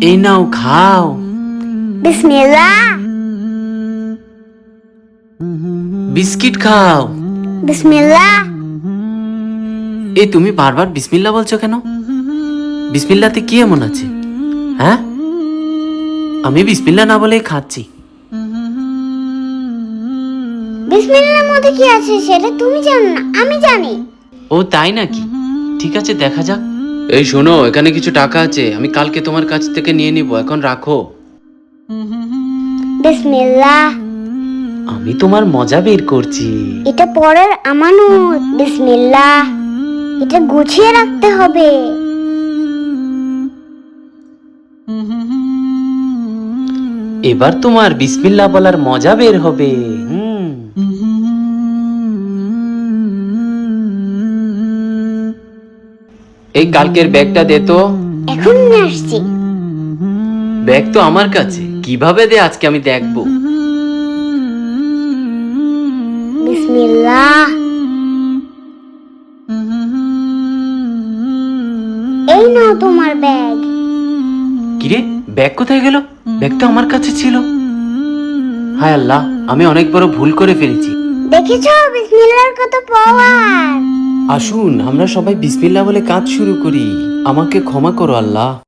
এই নাও খাও। বিসমিল্লাহ। বিস্কিট খাও। বিসমিল্লাহ। এই তুমি বারবার বিসমিল্লা বলছো কেন? বিসমিল্লাতে কি এমন আছে? হ্যাঁ? আমি বিসমিল্লা না বলেই খাচ্ছি। বিসমিল্লাহর মধ্যে কি আছে সেটা তুমি জানো না আমি জানি। ও তাই নাকি? ঠিক আছে দেখা যাক। এই শোনো এখানে কিছু টাকা আছে আমি কালকে তোমার কাছ থেকে নিয়ে নিব এখন রাখো। বিসমিল্লাহ। আমি তোমার মজা বের করছি। এটা পরের আমানত বিসমিল্লাহ। এটা গুছিয়ে রাখতে হবে। এবার তোমার বিসমিল্লা বলার মজা বের হবে। হুম। এই কালকের ব্যাগটা দে তো। এখন নিয়ে আসছি। ব্যাগ তো আমার কাছে। কীভাবে দে আজকে আমি দেখব? বিসমিল্লাহ। এই নাও তোমার ব্যাগ। কিরে ব্যাগ কোথায় গেল? ব্যাগ তো আমার কাছে ছিল। হায় আল্লাহ আমি অনেক বড় ভুল করে ফেলেছি। দেখেছ? বিসমিল্লাহর কত পাওয়ার। আসুন আমরা সবাই বিসমিল্লা বলে কাজ শুরু করি। আমাকে ক্ষমা করো আল্লাহ।